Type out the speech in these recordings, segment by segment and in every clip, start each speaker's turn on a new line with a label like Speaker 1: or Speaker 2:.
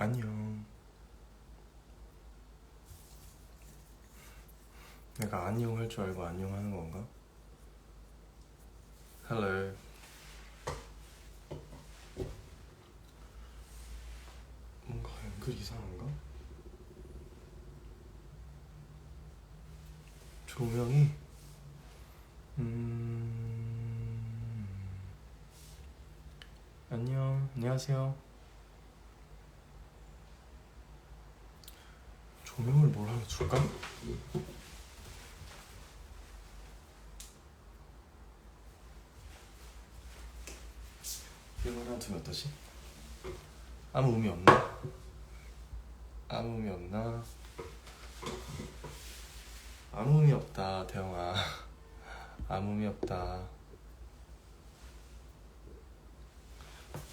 Speaker 1: 안녕. 내가 안녕 할 줄 알고 안녕 하는 건가? Hello. 뭔가 앵글 이상한가? 조명이 음 안녕 안녕하세요 조명을 뭘 하나 줄까? 이걸 하나 두면 어떠지? 아무 의미 없나? 아무 의미 없나? 아무 의미 없다 대영아 아무 의미 없다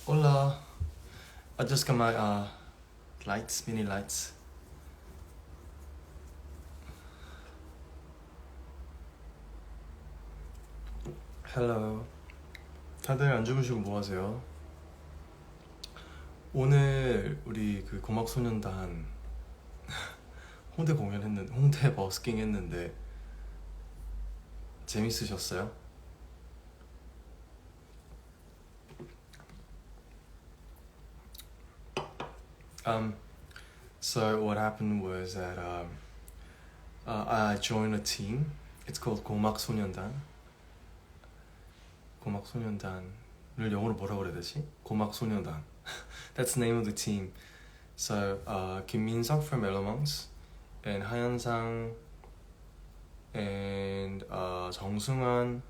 Speaker 1: Hola I just got my uh, lights, mini lights Hello 다들 안 주무시고 뭐 하세요? 오늘 우리 그 고막소년단 홍대 공연했는데 홍대 버스킹 했는데 재밌으셨어요? Um, so what happened was that um, uh, I joined a team. It's called 고막 소년단. 고막 소년단을 영어로 뭐라고 그래야 되지? 고막 소년단. That's the name of the team. So uh, Min-seok from Elomongs and 하현상 and uh, 정승환,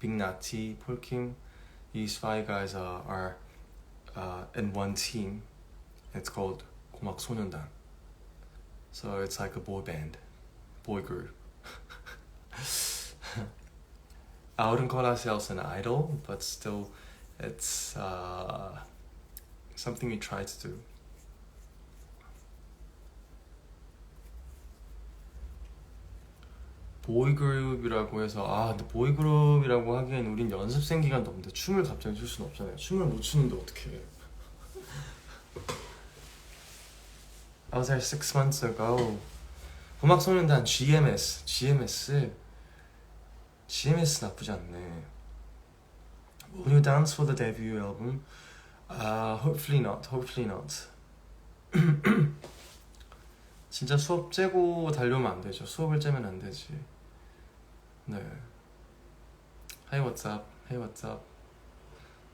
Speaker 1: Big Nati, Paul Kim. These five guys are, are uh, in one team. It's called 고막 소년단. So it's like a boy band, boy group. I wouldn't call ourselves an idol, but still, it's uh, something we try to do. 보이그룹이라고 해서 아 근데 보이그룹이라고 하기엔 우린 연습생 기간도 없는데 춤을 갑자기 출 수는 없잖아요 춤을 못 추는데 어떻게 해 I was there six months ago 음악 소년단 GMS GMS GMS 나쁘지 않네 Will you dance for the debut album? Uh, hopefully not hopefully not 진짜 수업 째고 달려오면 안 되죠 수업을 째면 안 되지 네. Hey what's up? Hey what's up?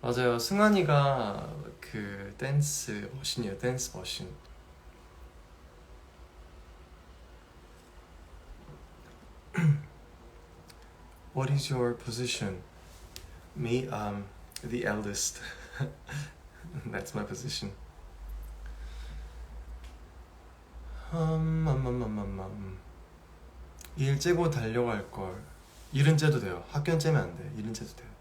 Speaker 1: 맞아요. 승환이가 그 댄스 머신이에요. 댄스 머신. What is your position? Me, um, the eldest. That's my position. 음, 음, 음, 음, 음, 음. 일 째고 달려갈 걸. 일은 째도 돼요. 학교는 째면 안 돼. 일은 째도 돼요.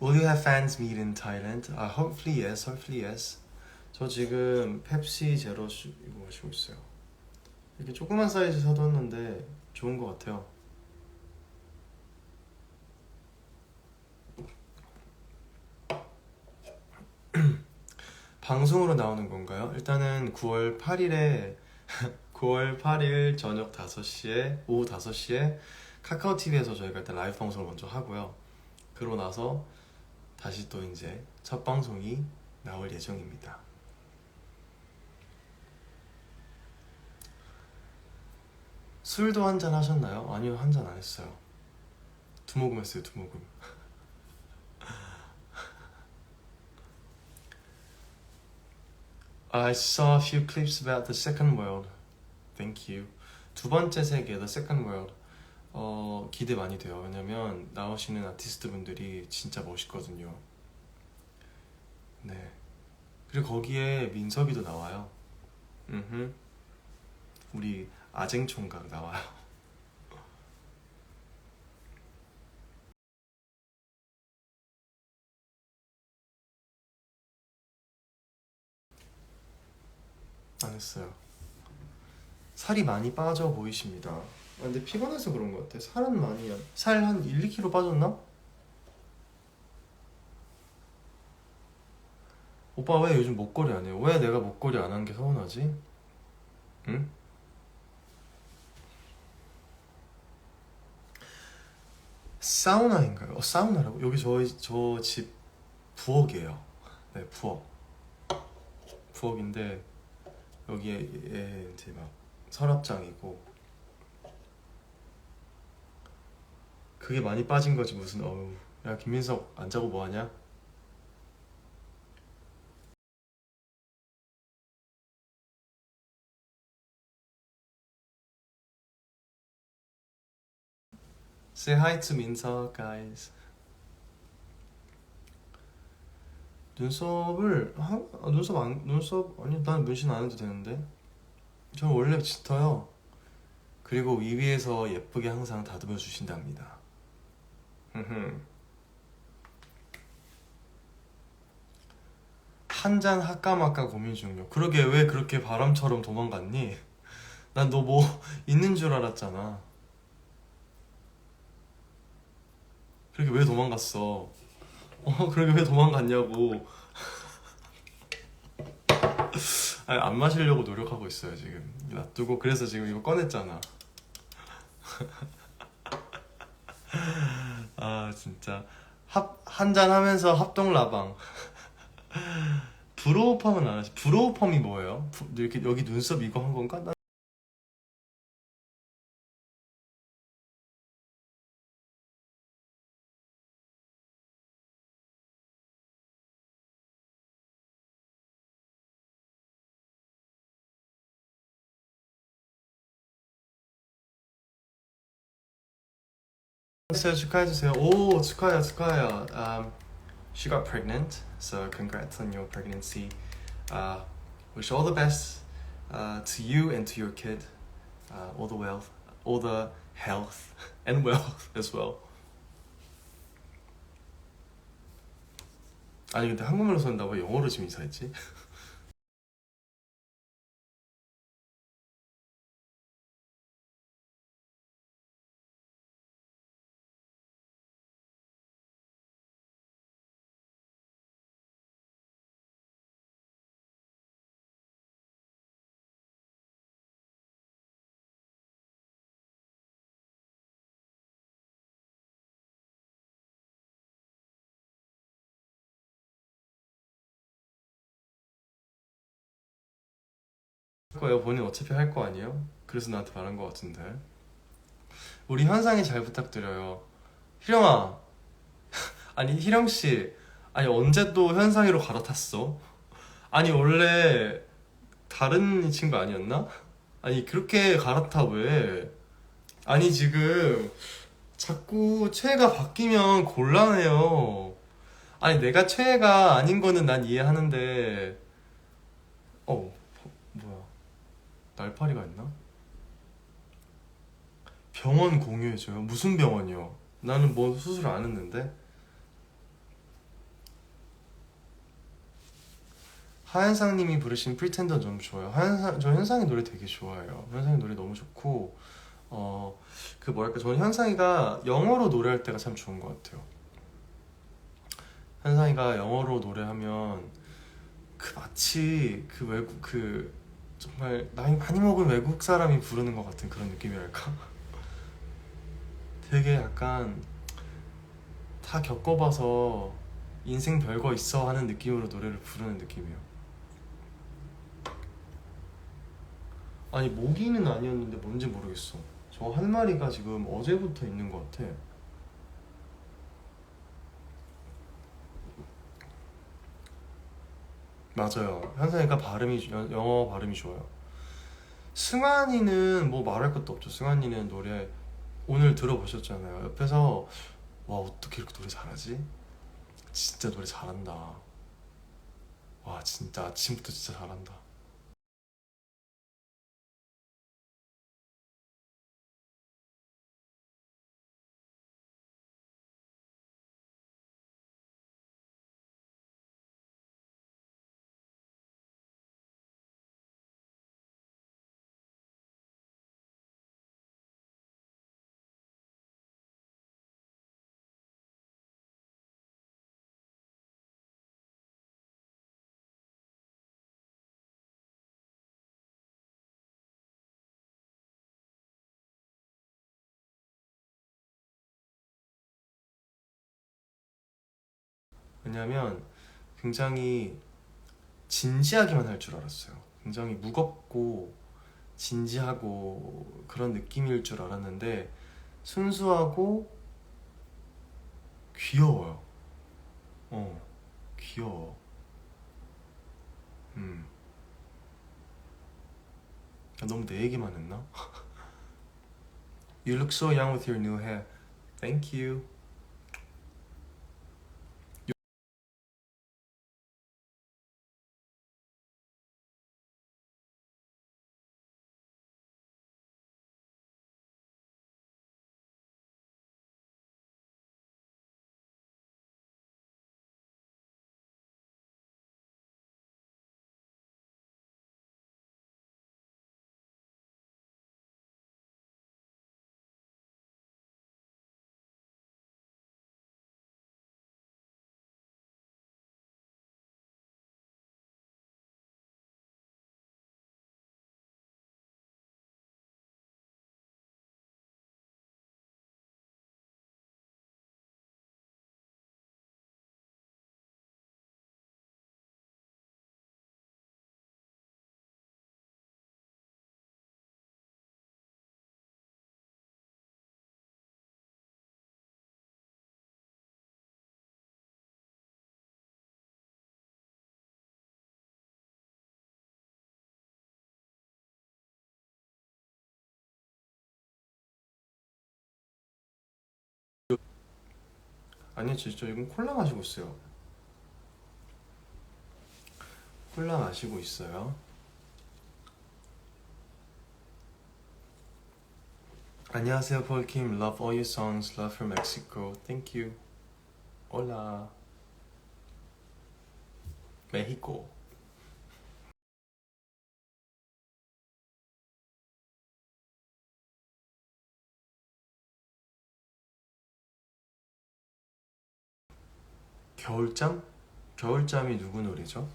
Speaker 1: Will you have fans meet in Thailand? Uh, hopefully yes. Hopefully yes. 저 지금 펩시 제로 슈 이거 마시고 있어요. 이렇게 조그만 사이즈 사뒀는데 좋은 것 같아요. 방송으로 나오는 건가요? 일단은 9월 8일에 9월 8일 저녁 5시에 오후 5시에 카카오 TV에서 저희가 일단 라이브 방송을 먼저 하고요. 그러고 나서 다시 또 이제 첫 방송이 나올 예정입니다. 술도 한 잔 하셨나요? 아니요, 한 잔 안 했어요. 두 모금 했어요, 두 모금. I saw a few clips about the second world. Thank you. 두 번째 세계, The Second World. 어, 기대 많이 돼요. 왜냐면 나오시는 아티스트 분들이 진짜 멋있거든요. 네. 그리고 거기에 민섭이도 나와요. 음 우리 아쟁 총각 나와요. 안 했어요. 살이 많이 빠져 보이십니다. 아, 근데 피곤해서 그런 것 같아. 살은 많이 살한 1, 2kg 빠졌나? 오빠 왜 요즘 목걸이 안 해요? 왜 내가 목걸이 안 한 게 서운하지? 응? 사우나인가요? 어, 사우나라고? 여기 저희 저 집 부엌이에요. 네, 부엌. 부엌인데 여기에 예, 이제 막 서랍장이고 그게 많이 빠진 거지 무슨 어우 야 김민석 안 자고 뭐 하냐? Say hi to 민석 guys. 눈썹을 하, 아, 눈썹 안 눈썹 아니 난 문신 안 해도 되는데 저는 원래 짙어요. 그리고 위위에서 예쁘게 항상 다듬어 주신답니다. 한잔 할까 말까 고민 중이요. 그러게 왜 그렇게 바람처럼 도망갔니? 난 너 뭐 있는 줄 알았잖아. 그렇게 왜 도망갔어? 어, 그러게 왜 도망갔냐고. 아니, 안 마시려고 노력하고 있어요, 지금. 놔두고, 그래서 지금 이거 꺼냈잖아. 아, 진짜. 합, 한잔 하면서 합동라방. 브로우펌은 안 하지. 브로우펌이 뭐예요? 부- 이렇게 여기 눈썹 이거 한 건가? 나- 축하해주세요, 축하해주세요. 오, 축하해요, 축하해요. Um, she got pregnant, so congrats on your pregnancy. Uh, wish all the best uh, to you and to your kid. Uh, all the wealth, all the health and wealth as well. 아니 근데 한국말로 썼는데 왜 영어로 지금 인사했지? 거예요. 본인 어차피 할 거 아니에요? 그래서 나한테 말한 거 같은데. 우리 현상이 잘 부탁드려요. 희령아, 아니 희령 씨, 아니 언제 또 현상이로 갈아탔어? 아니 원래 다른 친구 아니었나? 아니 그렇게 갈아타 왜? 아니 지금 자꾸 최애가 바뀌면 곤란해요. 아니 내가 최애가 아닌 거는 난 이해하는데, 어? 날파리가 있나? 병원 공유해줘요? 무슨 병원이요? 나는 뭐 수술 안 했는데? 하현상님이 부르신 프리텐더 너무 좋아요. 하현상, 저 현상이 노래 되게 좋아해요. 현상이 노래 너무 좋고, 어, 그 뭐랄까, 저는 현상이가 영어로 노래할 때가 참 좋은 것 같아요. 현상이가 영어로 노래하면 그 마치 그 외국 그 정말 나이 많이 먹은 외국 사람이 부르는 것 같은 그런 느낌이랄까? 되게 약간 다 겪어봐서 인생 별거 있어 하는 느낌으로 노래를 부르는 느낌이에요. 아니 모기는 아니었는데 뭔지 모르겠어. 저 한 마리가 지금 어제부터 있는 것 같아. 맞아요. 현상이가 발음이 여- 영어 발음이 좋아요. 승환이는 뭐 말할 것도 없죠. 승환이는 노래 오늘 들어보셨잖아요. 옆에서 와 어떻게 이렇게 노래 잘하지? 진짜 노래 잘한다. 와 진짜 아침부터 진짜 잘한다. 왜냐면 굉장히 진지하게만 할 줄 알았어요. 굉장히 무겁고 진지하고 그런 느낌일 줄 알았는데 순수하고 귀여워요. 어, 귀여워. 음. 아, 너무 내 얘기만 했나? you look so young with your new hair. Thank you. 아니요, 진짜 이건 콜라 마시고 있어요. 콜라 마시고 있어요. 안녕하세요, 폴킴. Love all your songs. Love from Mexico. Thank you. Hola. Mexico. 겨울잠? 겨울잠이 누구 노래죠?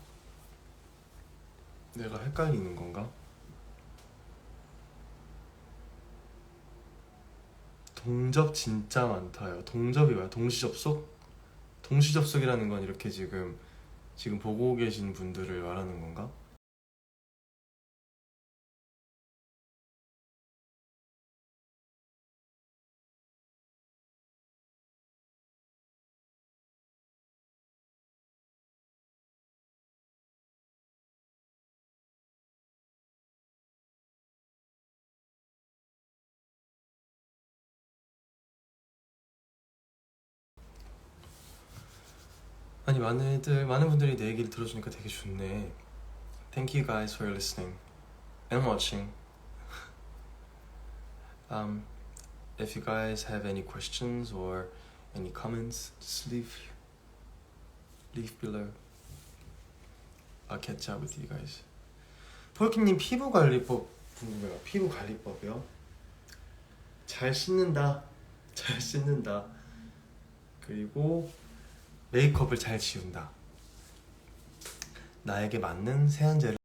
Speaker 1: 내가 헷갈리는 건가? 동접 진짜 많다요. 동접이 뭐야? 동시 접속? 동시 접속이라는 건 이렇게 지금 지금 보고 계신 분들을 말하는 건가? 아니 많은 애들 많은 분들이 내 얘기를 들어주니까 되게 좋네. Thank you guys for listening and watching. Um, if you guys have any questions or any comments, just leave leave below. I'll catch up with you guys. 폴킴님 피부 관리법 궁금해요. 피부 관리법이요? 잘 씻는다. 잘 씻는다. 그리고 메이크업을 잘 지운다. 나에게 맞는 세안제를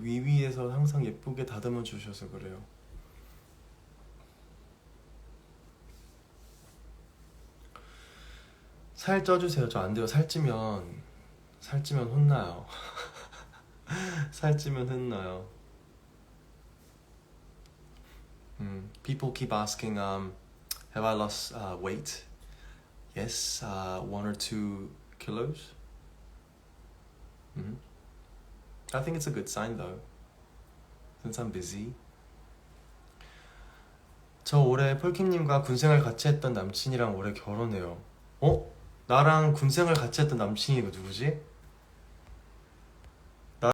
Speaker 1: 위위에서 항상 예쁘게 다듬어 주셔서 그래요. 살 쪄주세요. 저 안 돼요. 살찌면 살찌면 혼나요. 살찌면 혼나요. 음, people keep asking, um, have I lost uh, weight? Yes, uh, one or two kilos. hmm I think it's a good sign though, since I'm busy. 저 올해 폴킴님과 군생활 같이 했던 남친이랑 올해 결혼해요. 어? 나랑 군생활 같이 했던 남친이 이거 누구지? 나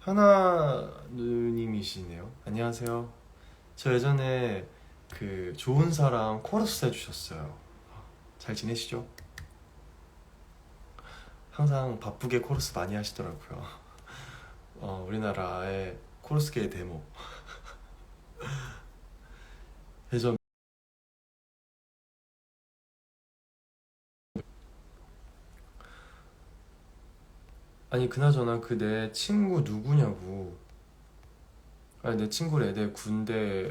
Speaker 1: 하나 누님이시네요. 안녕하세요. 저 예전에 그 좋은 사람 코러스 해주셨어요. 잘 지내시죠? 항상 바쁘게 코러스 많이 하시더라고요. 어, 우리나라의 코러스계의 데모. 그래서 아니 그나저나 그 내 친구 누구냐고. 아니 내 친구 애들 군대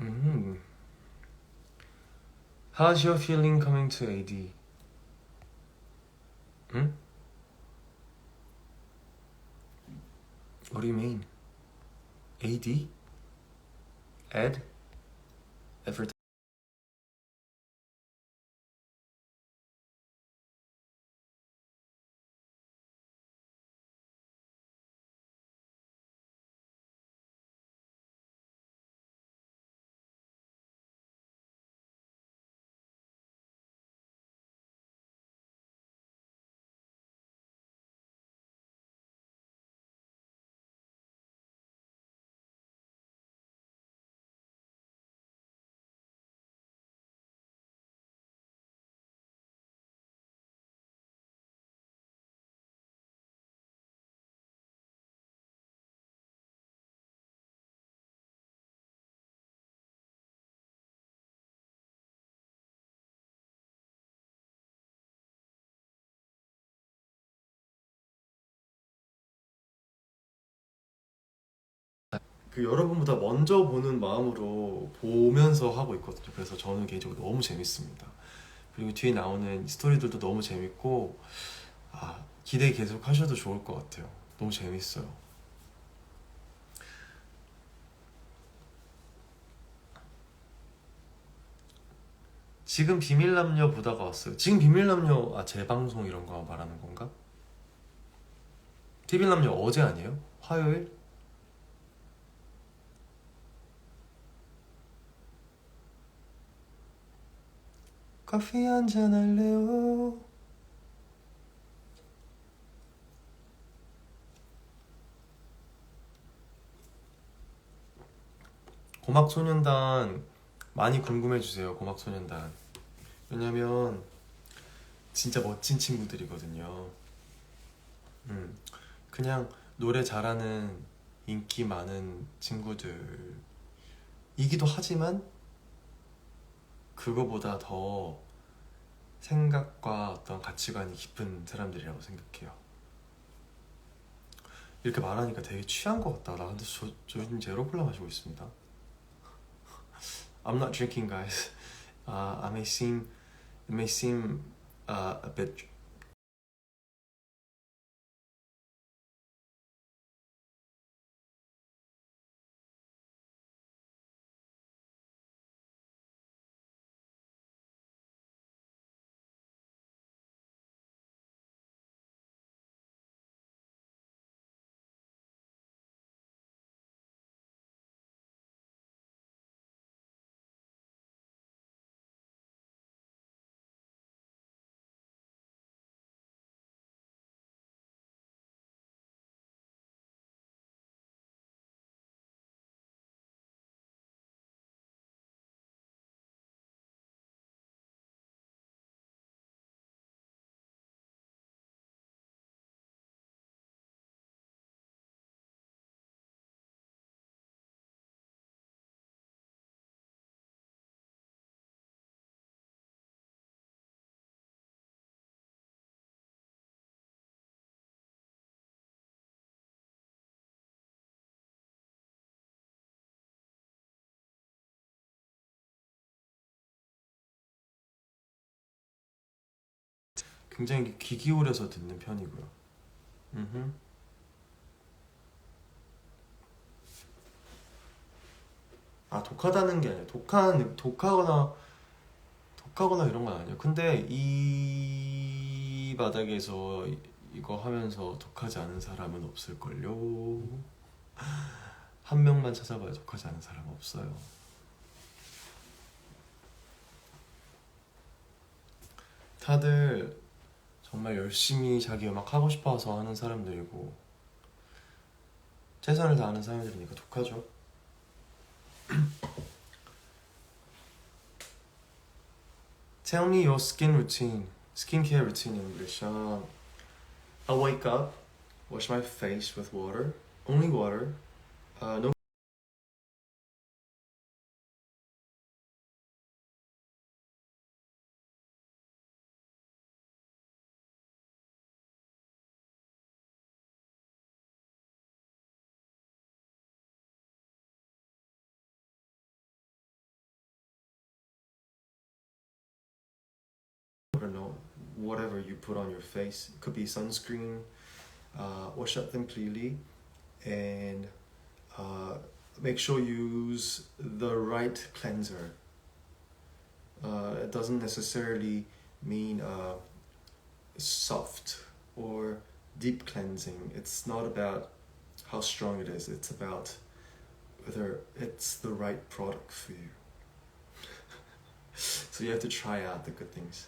Speaker 1: 음. How's your feeling coming to AD? 응? Hmm? What do you mean? AD? Ed? Every 그 여러분보다 먼저 보는 마음으로 보면서 하고 있거든요. 그래서 저는 개인적으로 너무 재밌습니다. 그리고 뒤에 나오는 스토리들도 너무 재밌고 아, 기대 계속 하셔도 좋을 것 같아요. 너무 재밌어요. 지금 비밀남녀 보다가 왔어요. 지금 비밀남녀 아 재방송 이런 거 말하는 건가? 비밀남녀 어제 아니에요? 화요일? 커피 한잔 할래요? 고막소년단 많이 궁금해주세요 고막소년단 왜냐면 진짜 멋진 친구들이거든요 음, 그냥 노래 잘하는 인기 많은 친구들이기도 하지만 그거보다 더 생각과 어떤 가치관이 깊은 사람들이라고 생각해요. 이렇게 말하니까 되게 취한 것 같다. 나 근데 저, 저 요즘 제로콜라 마시고 있습니다. I'm not drinking, guys. Uh, I may seem, it may seem uh, a bit 굉장히 귀 기울여서 듣는 편이고요. 음흠. 아 독하다는 게 아니라 독한 독하거나 독하거나 이런 건 아니에요. 근데 이 바닥에서 이거 하면서 독하지 않은 사람은 없을걸요. 한 명만 찾아봐야 독하지 않은 사람 없어요. 다들 정말 열심히 자기 음악 하고 싶어서 하는 사람들이고 최선을 다하는 사람들이니까 독하죠. Tell me your skin routine, skincare routine in English. Um, I wake up, wash my face with water, only water, uh, no whatever you put on your face. It could be sunscreen. Uh, wash up them clearly, and uh, make sure you use the right cleanser. Uh, it doesn't necessarily mean uh, soft or deep cleansing. It's not about how strong it is. It's about whether it's the right product for you. so you have to try out the good things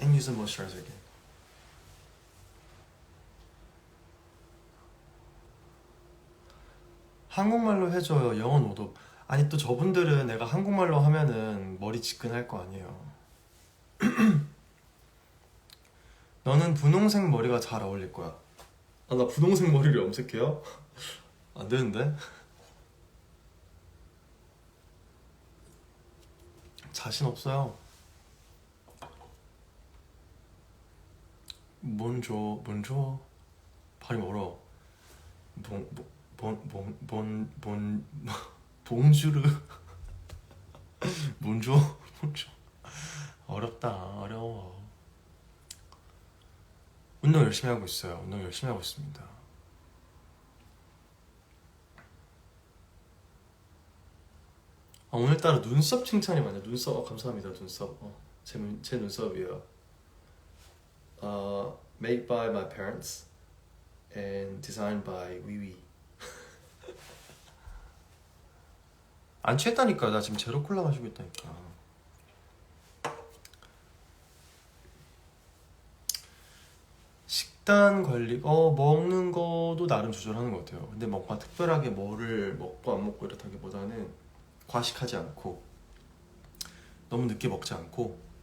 Speaker 1: and use a moisturizer again. 한국말로 해줘요. 영어 노도. 아니 또 저분들은 내가 한국말로 하면은 머리 지끈할 거 아니에요. 너는 분홍색 머리가 잘 어울릴 거야. 아 나 분홍색 머리를 염색해요? 안 되는데? 자신 없어요. 뭔줘 뭔줘 발이 멀어. 본본본본본 봉주르 뭔줘 뭔줘 어렵다 어려워. 운동 열심히 하고 있어요. 운동 열심히 하고 있습니다. 아, 오늘따라 눈썹 칭찬이 많아요. 눈썹 어, 감사합니다. 눈썹. 어, 제, 눈- 제 눈썹이에요. 어, made by my parents and designed by 위위. 안 취했다니까. 나 지금 제로 콜라 마시고 있다니까. 식단 관리, 어 먹는 거도 나름 조절하는 것 같아요. 근데 뭔가 특별하게 뭐를 먹고 안 먹고 이렇다기보다는 과식하지 않고 너무 늦게 먹지 않고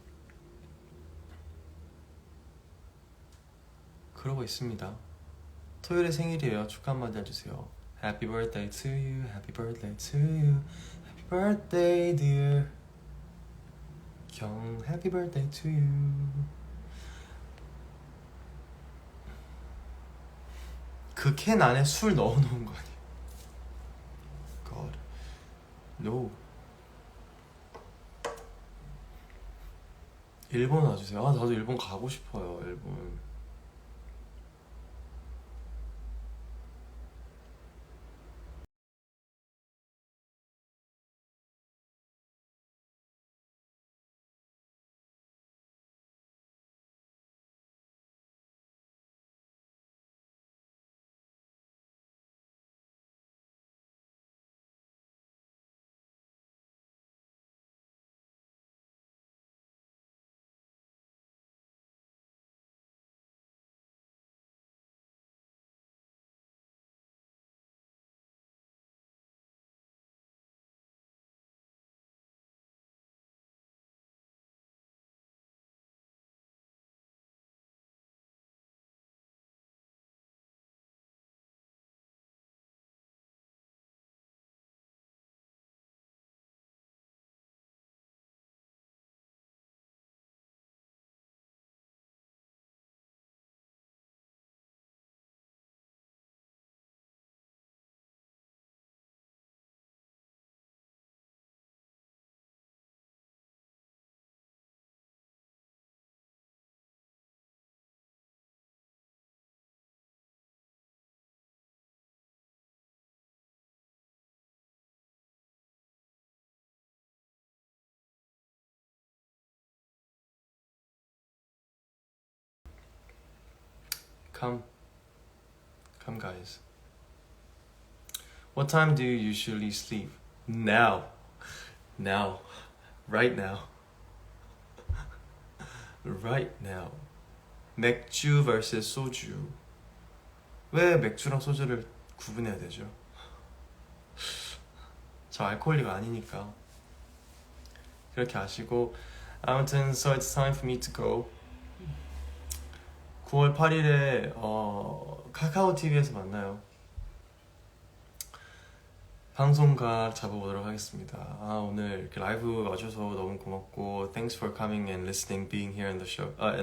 Speaker 1: 그러고 있습니다. 토요일에 생일이에요. 축하 한마디 해주세요. Happy birthday to you, happy birthday to you, happy birthday dear 경, happy birthday to you. 그 캔 안에 술 넣어놓은 거 아니에요? God, no. 일본 와주세요. 아, 나도 일본 가고 싶어요. 일본. Come. Come, guys. What time do you usually sleep? Now. Now. Right now. right now. 맥주 vs 소주. 왜 맥주랑 소주를 구분해야 되죠? 저 알코올리가 아니니까. 그렇게 아시고 아무튼 so it's time for me to go 9월 8일에 어, 카카오 TV에서 만나요 방송각 잡아보도록 하겠습니다 아 오늘 이렇게 라이브 와줘서 너무 고맙고 Thanks for coming and listening being here in the show 아,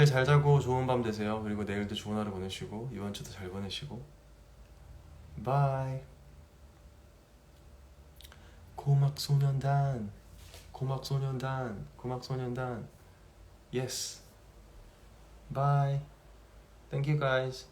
Speaker 1: 내일 잘 자고 좋은 밤 되세요. 그리고 내일도 좋은 하루 보내시고 이번 주도 잘 보내시고 바이. 고막 소년단, 고막 소년단, 고막 소년단. Yes. Bye. Thank you.